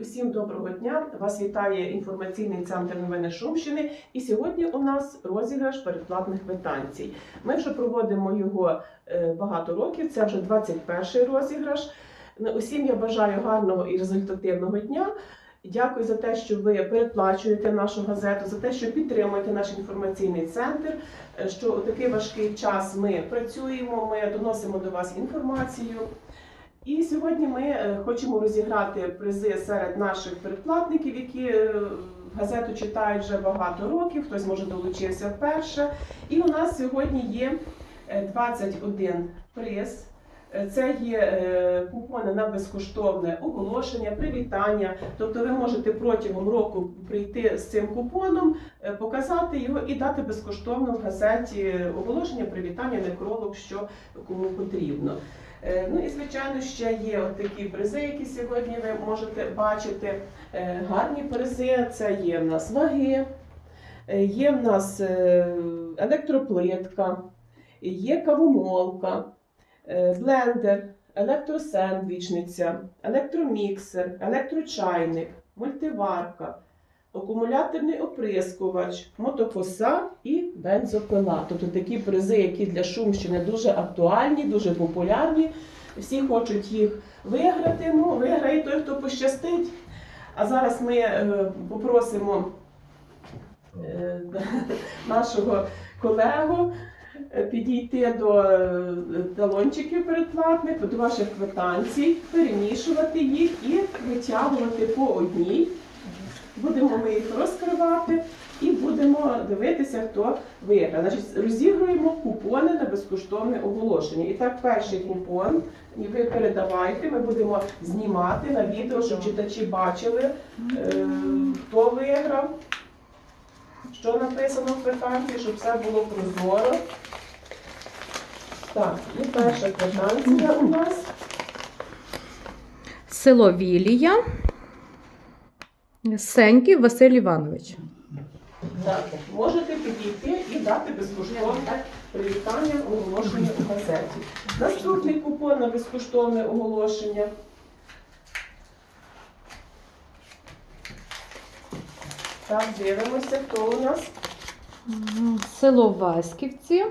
Усім доброго дня! Вас вітає інформаційний центр новини Шумщини. І сьогодні у нас розіграш передплатних квитанцій. Ми вже проводимо його е, багато років. Це вже 21-й розіграш. Ну, Усім я бажаю гарного і результативного дня. Дякую за те, що ви передплачуєте нашу газету, за те, що підтримуєте наш інформаційний центр. е, Що у такий важкий час ми працюємо, ми доносимо до вас інформацію. І сьогодні ми е, хочемо розіграти призи серед наших передплатників, які е, газету читають вже багато років. Хтось може долучився вперше. І у нас сьогодні є е, 21 приз. Е, Це є е, купони на безкоштовне оголошення, привітання. Тобто ви можете протягом року прийти з цим купоном, е, показати його і дати безкоштовно в газеті оголошення, привітання, некролог, що кому потрібно. Ну і звичайно ще є от такі призи, які сьогодні ви можете бачити. Гарні призи. Це є в нас ваги, є в нас електроплитка, є кавомолка, блендер, електросендвічниця, електроміксер, електрочайник, мультиварка. Акумуляторний оприскувач, мотокоса і бензопила. Тобто такі призи, які для Шумщини дуже актуальні, дуже популярні. Всі хочуть їх виграти. Ну, виграє той, хто пощастить. А зараз ми е, попросимо е, нашого колегу е, підійти до е, талончиків передплатних, до ваших квитанцій, перемішувати їх і витягувати по одній. Будемо ми їх розкривати і будемо дивитися, хто виграє. Значить, розігруємо купони на безкоштовне оголошення. І так, перший купон, і ви передавайте, ми будемо знімати на відео, щоб читачі бачили, е, хто виграв, що написано в квитанції, щоб все було прозоро. Так, і перша квитанція у нас. Село Вілія. Сеньків Василь Іванович. Так, можете підійти і дати безкоштовне привітання оголошення у газеті. Наступний купон на безкоштовне оголошення. Так, дивимося, хто у нас. Село Васьківці.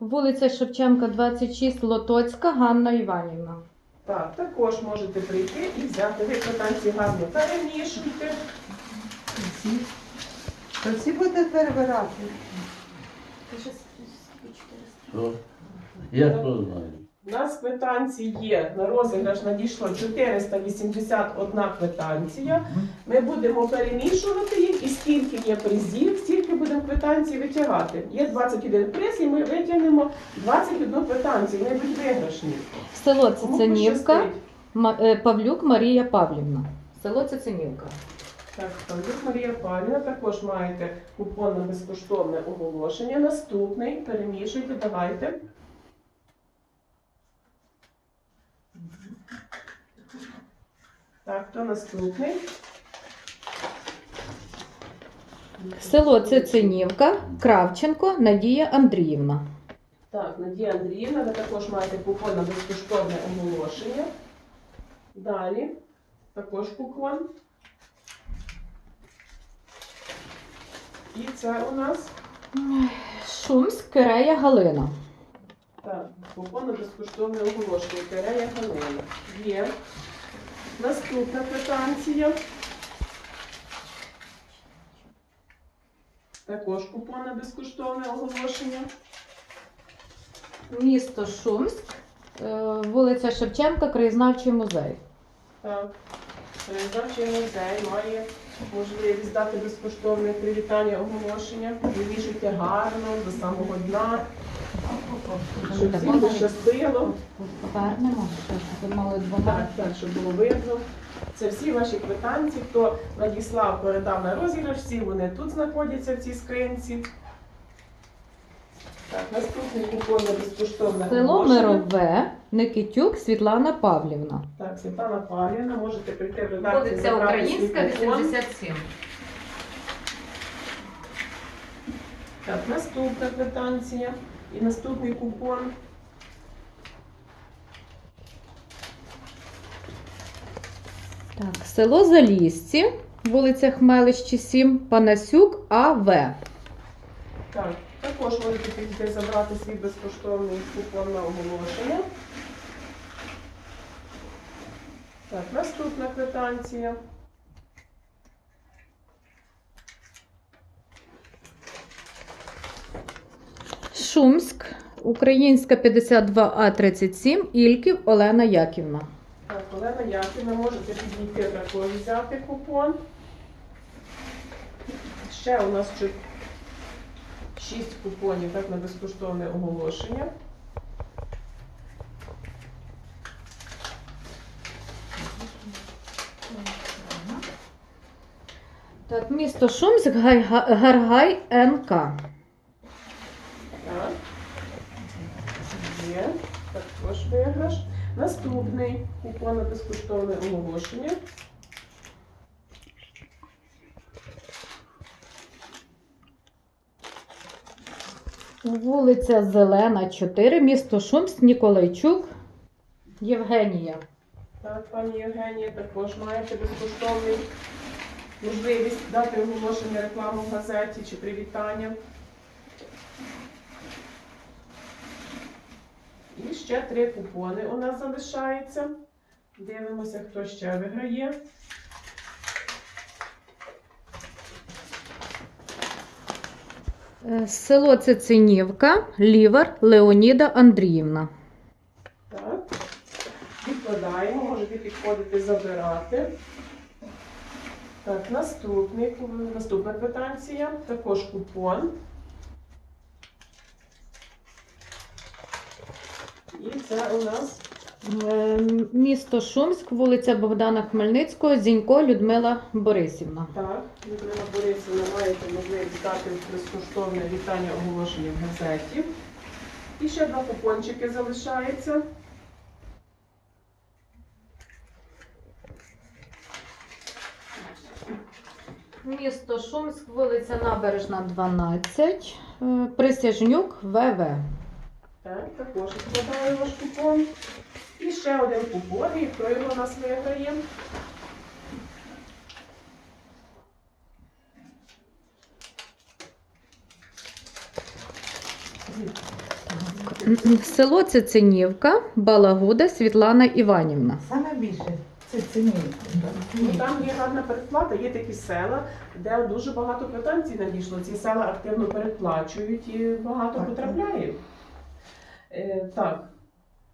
Вулиця Шевченка, 26, Лотоцька, Ганна Іванівна. Так, також можете прийти і взяти. Ви квитанції гарно перемішуйте. То всі буде перебирати. Що? Я хто знаю. У нас квитанцій є на розіграш надійшло 481 квитанція. Ми будемо перемішувати їх, і скільки є призів, стільки будемо квитанцій витягати. Є 21 приз, і ми витягнемо 21 квитанцію, вони будуть виграшні. Село Циценівка. Ма- е, Павлюк Марія Павлівна. Село Циценівка. Так, Павлюк Марія Павлівна, також маєте купон на безкоштовне оголошення. Наступний перемішуйте, давайте. Так, хто наступний? Село Циценівка, Кравченко Надія Андріївна. Так, Надія Андріївна, ви також маєте купон на безкоштовне оголошення. Далі також купон. І це у нас Шумськ Кирея Галина. так, купон на безкоштовне оголошення. Терея Галина. Є. Наступна квитанція. Також купон безкоштовне оголошення. Місто Шумськ, е, вулиця Шевченка, Краєзнавчий музей. Так, Передачий музей має можливість дати безкоштовне привітання оголошення. Вивішуйте гарно до самого дна, щоб всім пощастило. Повернемо, щоб мали двома. Так, так, щоб було видно. Це всі ваші квитанції, хто надіслав, передав на розіграш, всі вони тут знаходяться в цій скринці. Так, наступний купон на безкоштовне Село оголошення. Мирове, Никитюк Світлана Павлівна. Так, Світлана Павлівна, можете прийти в редакцію. Вулиця забрати свій Українська, купон. 87. Так, наступна квитанція і наступний купон. Так, село Залісці, вулиця Хмелищі 7, Панасюк АВ. Так, також можете піти забрати свій безкоштовний купон на оголошення. Так, наступна квитанція. Шумськ, Українська 52А37, Ільків Олена Яківна. Так, Олена Яківна, можете підійти також взяти купон. Ще у нас чу- шість купонів так, на безкоштовне оголошення. Так, місто Шумськ, Гаргай НК. Так. Є. Також виграш. Наступний купон на безкоштовне оголошення. Вулиця Зелена, 4, місто Шумськ, Ніколайчук, Євгенія. Так, пані Євгенія, також маєте безкоштовний можливість дати оголошення рекламу в газеті чи привітання. І ще три купони у нас залишається. Дивимося, хто ще виграє. Е, Село Цицинівка, Лівар Леоніда Андріївна. Так. Відкладаємо, можете підходити забирати. Так, наступний, наступна квитанція, також купон. І це у нас Е, Місто Шумськ, вулиця Богдана Хмельницького, Зінько Людмила Борисівна. так, Людмила Борисівна маєте можливість дати безкоштовне вітання оголошення в газеті. І ще два купончики залишається. Місто Шумськ, вулиця Набережна, 12, е, Присяжнюк ВВ. Так, також відкладаю ваш купон. І ще один купон, і хто його у нас виграє. Село Цицинівка, Балагуда Світлана Іванівна. Саме більше це цінні. Ну, там є гарна передплата, є такі села, де дуже багато квитанцій надійшло. Ці села активно передплачують і багато Так, потрапляє. Е, так,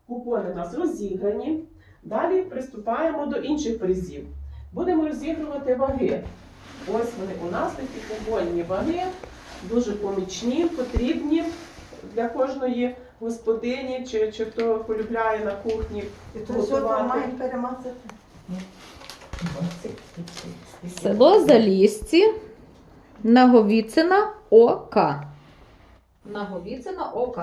купони у нас розіграні. Далі приступаємо до інших призів. Будемо розігрувати ваги. Ось вони у нас такі купонні ваги, дуже помічні, потрібні для кожної господині чи, чи хто полюбляє на кухні І то що готувати. перемазати? Село Залісці, Наговіцина ОК. Наговіцина ОК.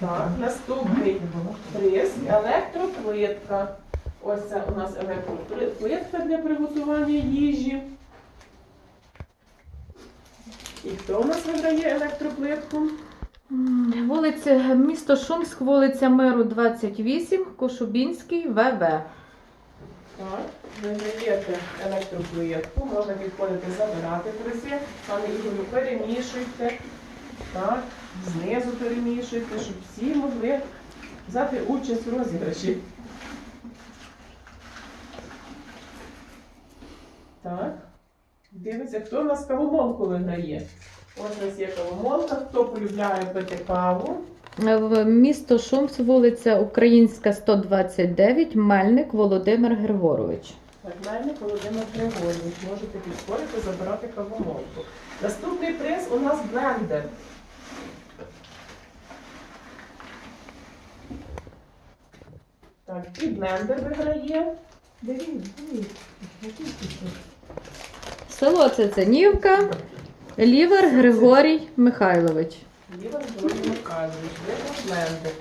Так, наступний приз електроплитка. Ось це у нас електроплитка для приготування їжі. І хто у нас видає електроплитку? Вулиця, місто Шумськ, вулиця Миру, 28, Кошубінський, ВВ. Так, видаєте електроплитку, можна підходити забирати призи. Пане Ігорю, перемішуйте. Так, знизу перемішуйте, щоб всі могли взяти участь в розіграші. Так. Дивиться, хто у нас кавомолку виграє. Ось у нас є кавомолка, хто полюбляє пити каву. Е, В місто Шумськ, вулиця Українська, 129, Мельник Володимир Григорович. Так, Мельник Володимир Григорійович. Можете підходити, забирати кавомолку. Наступний приз у нас блендер. І блендер виграє. Село Цицинівка, Лівер Григорій Михайлович. Ліва Григорій Михайлович, виграв блендер.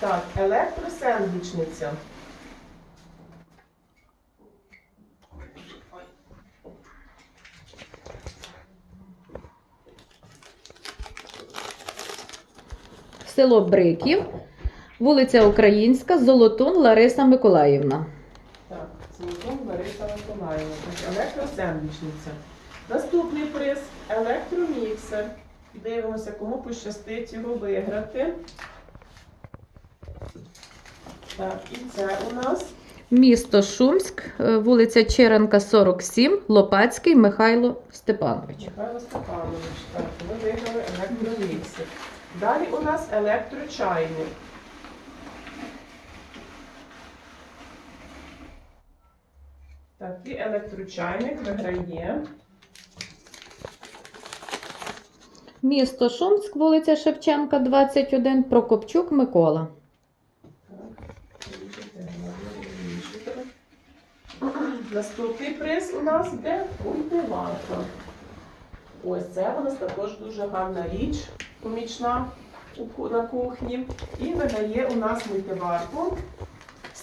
Так, електросендвічниця. Село Бриків, Вулиця Українська, Золотун Лариса Миколаївна. Так, Золотом Лариса Миколаївна. Так, Електросендвічниця. Наступний приз електроміксер. Дивимося, кому пощастить його виграти. Так, і це у нас Місто Шумськ, е, вулиця Черенка, 47, Лопацький Михайло Степанович. Михайло Степанович. Так, ми виграли електроміксер. Далі у нас електрочайник. Так, і електрочайник виграє. Місто Шумськ, вулиця Шевченка, 21, Прокопчук Микола. Наступний приз у нас йде культиватор. Ось це у нас також дуже гарна річ, помічна на кухні. І видає у нас мультиварку.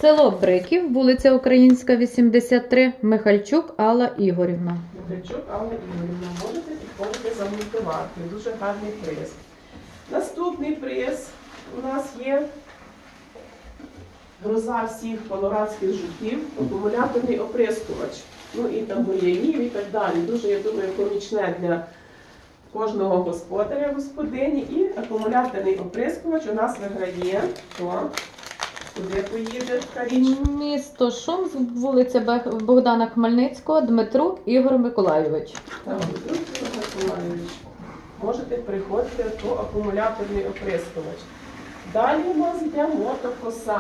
Село Бриків, вулиця Українська, 83, Михальчук Алла Ігорівна. Михайлчук Алла Ігорівна. Можете підходити за мультиваркою. Дуже гарний приз. Наступний приз у нас є гроза всіх колорадських жуків, акумуляторний оприскувач. Ну і там бур'янів і так далі. Дуже, я думаю, помічне для кожного господаря, господині. І акумуляторний оприскувач у нас виграє. Хто? Куди поїде така? Місто Шумськ, вулиця Бех- Богдана Хмельницького, Дмитрук Ігор Миколайович. Так, Дмитро Миколайович, можете приходити по акумуляторний оприскувач. Далі у нас йде мотокоса.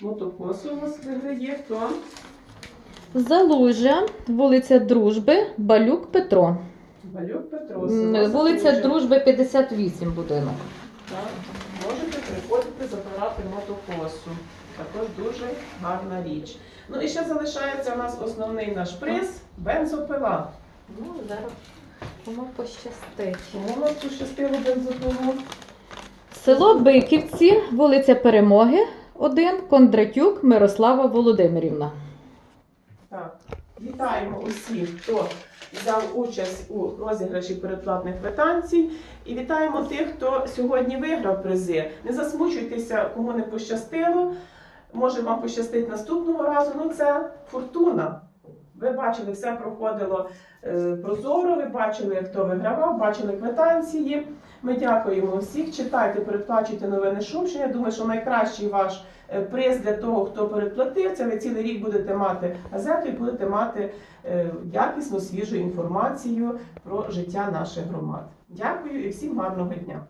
Мотокосу у нас виграє хто? Залужя, вулиця Дружби, Балюк Петро. Балюк Петро. М, Вулиця Залужя. Дружби, 58 будинок. Так, Можете приходити забирати мотокосу. Також дуже гарна річ. Ну і ще залишається у нас основний наш приз бензопила. Ну, зараз кому пощастить. Чому у нас пощастило бензопилу? Село Биківці, вулиця Перемоги, 1, Кондратюк Мирослава Володимирівна. Так, вітаємо усіх, хто взяв участь у розіграші передплатних квитанцій. І вітаємо тих, хто сьогодні виграв призи. Не засмучуйтеся, кому не пощастило. Може вам пощастить наступного разу. Ну це фортуна. Ви бачили, все проходило е, прозоро. Ви бачили, хто вигравав, бачили квитанції. Ми дякуємо всіх. Читайте, передплачуйте новини Шумщини. Я думаю, що найкращий ваш е, приз для того, хто передплатив. Це ви цілий рік будете мати газету і будете мати е, якісну свіжу інформацію про життя наших громад. Дякую і всім гарного дня.